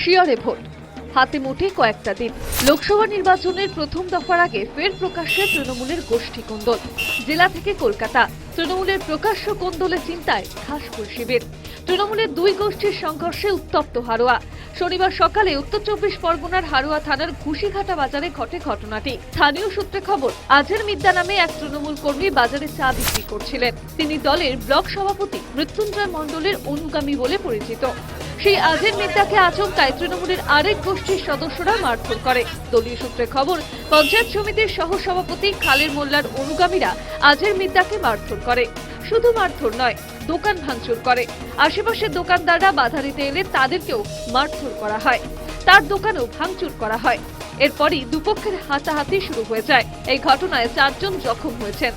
শিয়রে vote হাতে মুঠে কয়েকটা দিন। লোকসভা নির্বাচনের প্রথম দফার আগে ফের প্রকাশ্যে তৃণমূলের গোষ্ঠী কোন্দল। জেলা থেকে কলকাতা। তৃণমূলের প্রকাশ্য কোন্দলে চিন্তায় খাসপুর শিবির। তৃণমূলের দুই গোষ্ঠীর সংঘর্ষে উত্তপ্ত হারোয়া। শনিবার সকালে উত্তর চব্বিশ পরগনার হারোয়া থানার ঘুষিঘাটা বাজারে ঘটে ঘটনাটি। স্থানীয় সূত্রে খবর, আজের মিদ্যা নামে এক তৃণমূল কর্মী বাজারে চা বিক্রি করছিলেন। তিনি দলের ব্লক সভাপতি মৃত্যুঞ্জয় মণ্ডলের অনুগামী বলে পরিচিত। সেই আজের মিদ্যাকে আচমকায় তৃণমূলের আরেক গোষ্ঠীর সদস্যরা মারধর করে। দলীয় সূত্রে খবর, পঞ্চায়েত সমিতির সহ সভাপতি খালের মোল্লার অনুগামীরা আজের মিদ্যাকে মারধর করে। শুধু মারধর নয়, দোকান ভাঙচুর করে। আশেপাশের দোকানদাররা বাধা দিতে এলে তাদেরকেও মারধর করা হয়। তার দোকানেও ভাঙচুর করা হয়। এরপরই দুপক্ষের হাতাহাতি শুরু হয়ে যায়। এই ঘটনায় চারজন জখম হয়েছেন।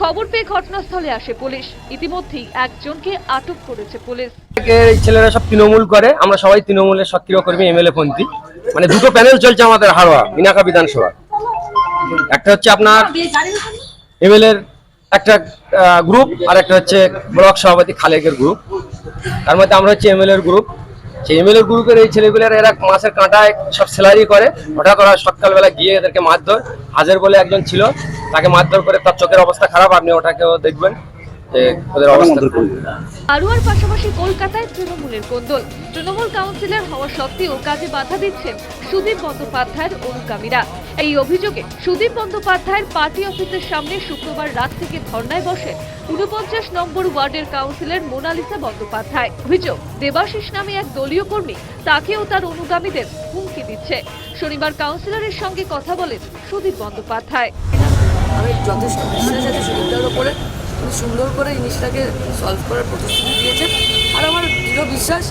খবর পেয়ে ঘটনাস্থলে আসে পুলিশ। ইতিমধ্যেই একজনকে আটক করেছে পুলিশ। ছেলেরা সব তৃণমূল করে, আমরা সবাই তৃণমূলের সক্রিয় কর্মী, এমএলএ পন্থী মানে দুটো প্যানেল চলছে আমাদের হারোয়া মিনাকা বিধানসভা। একটা হচ্ছে আপনার এমএলএ একটা গ্রুপ আর একটা হচ্ছে ব্লক সভাপতি খালেকের গ্রুপ তার মধ্যে আমরা হচ্ছে এমএলএ এর গ্রুপ সেই এমএলএ গ্রুপের এই ছেলেগুলোর এরা মাসের কাঁটায় সব স্যালারি করে। হঠাৎ ওরা সকালবেলা গিয়ে এদেরকে মারধর। হাজার বলে একজন ছিল তাকে মারধর করে তার চোখের অবস্থা খারাপ আপনি ওটাকেও দেখবেন যে ওদের অবস্থা আরুয়ার পাশাপাশি কলকাতায় তৃণমূলের কোন্দল। তৃণমূল কাউন্সিলর হওয়া সত্ত্বেও কাজে বাধা দিচ্ছেন সুদীপ বন্দ্যোপাধ্যায়ের অনুগামীরা। এই অভিযোগে সুদীপ বন্দ্যোপাধ্যায়ের পার্টি অফিসের সামনে শুক্রবার রাত থেকে ধর্নায় বসে উনপঞ্চাশ নম্বর ওয়ার্ডের কাউন্সিলর মোনালিসা বন্দ্যোপাধ্যায়। অভিযোগ দেবাশিস নামে এক দলীয় কর্মী তাকেও তার অনুগামীদের হুমকি দিচ্ছে। শনিবার কাউন্সিলরের সঙ্গে কথা বলেন সুদীপ বন্দ্যোপাধ্যায়। আমি যথেষ্ট বিশ্বাস আছে সুদীপটার ওপরে উনি সুন্দর করে জিনিসটাকে সলভ করার প্রতিশ্রুতি দিয়েছেন আর আমার দৃঢ় বিশ্বাস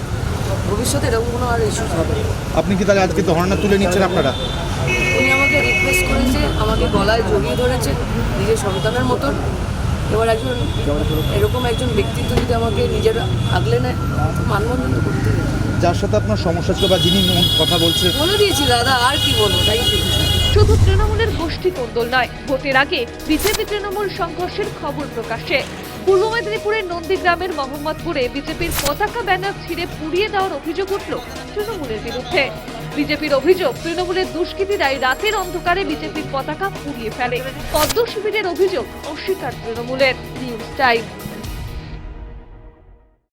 ভবিষ্যতে এরকম কোনো আর ইস্যুস হবে আপনি কি তাহলে আজকে ধর্ণা তুলে নিচ্ছেন আপনারা? আমাকে রিকোয়েস্ট করেছে আমাকে গলায় জড়িয়ে ধরেছে নিজের সন্তানের মতন। এবার একজন এরকম একজন ব্যক্তিত্ব যদি আমাকে নিজের আগলে নেয় মানবন্ধন তো করতে যার সাথে আপনার সমস্যা ছিল বা যিনি মন- কথা বলছে। বলে দিয়েছি দাদা আর কি বলব তাই শুধু তৃণমূলের গোষ্ঠী কোন্দল নয় ভোটের আগে বিজেপি তৃণমূল সংঘর্ষের খবর প্রকাশ্যে। পূর্ব মেদিনীপুরের নন্দীগ্রামের মোহাম্মদপুরে বিজেপির পতাকা ব্যানার ছিঁড়ে পুড়িয়ে দেওয়ার অভিযোগ উঠল তৃণমূলের বিরুদ্ধে। বিজেপির অভিযোগ, তৃণমূলের দুষ্কৃতীরাই রাতের অন্ধকারে বিজেপির পতাকা পুড়িয়ে ফেলে। পদ্ম শিবিরের অভিযোগ, অস্বীকার তৃণমূলের। News time.